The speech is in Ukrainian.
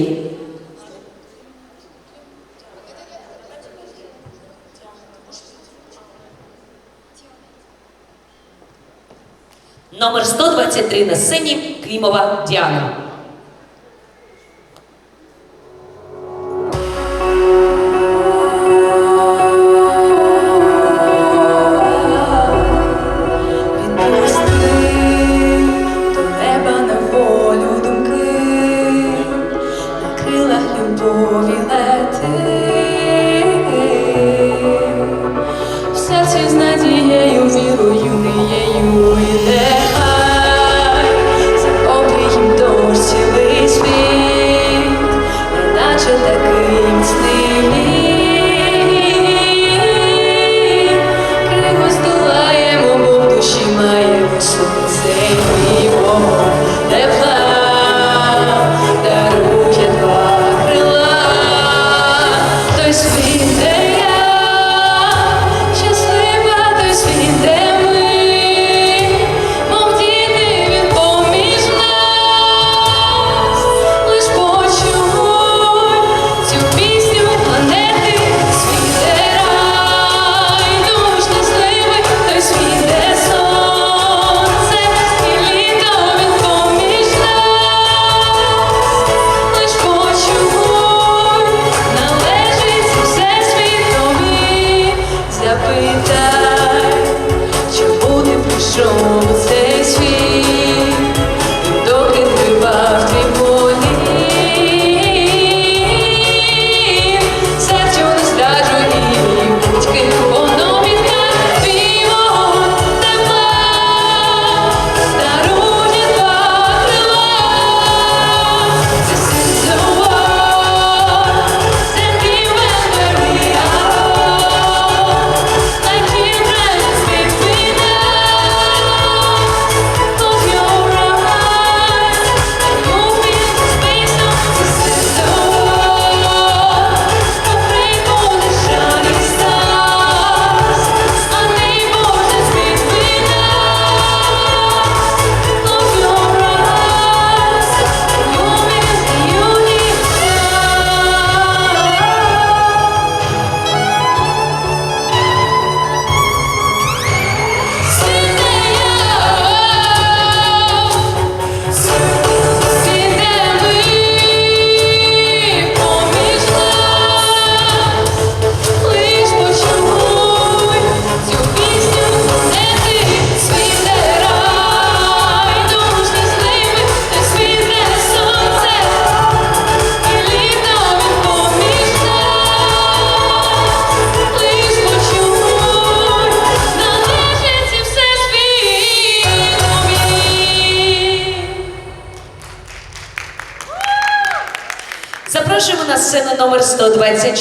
дітей. Номер 123 на сцені Клімова Діана. любові лети, в серці з надією, вірою, неєю. машина сцена номер 124.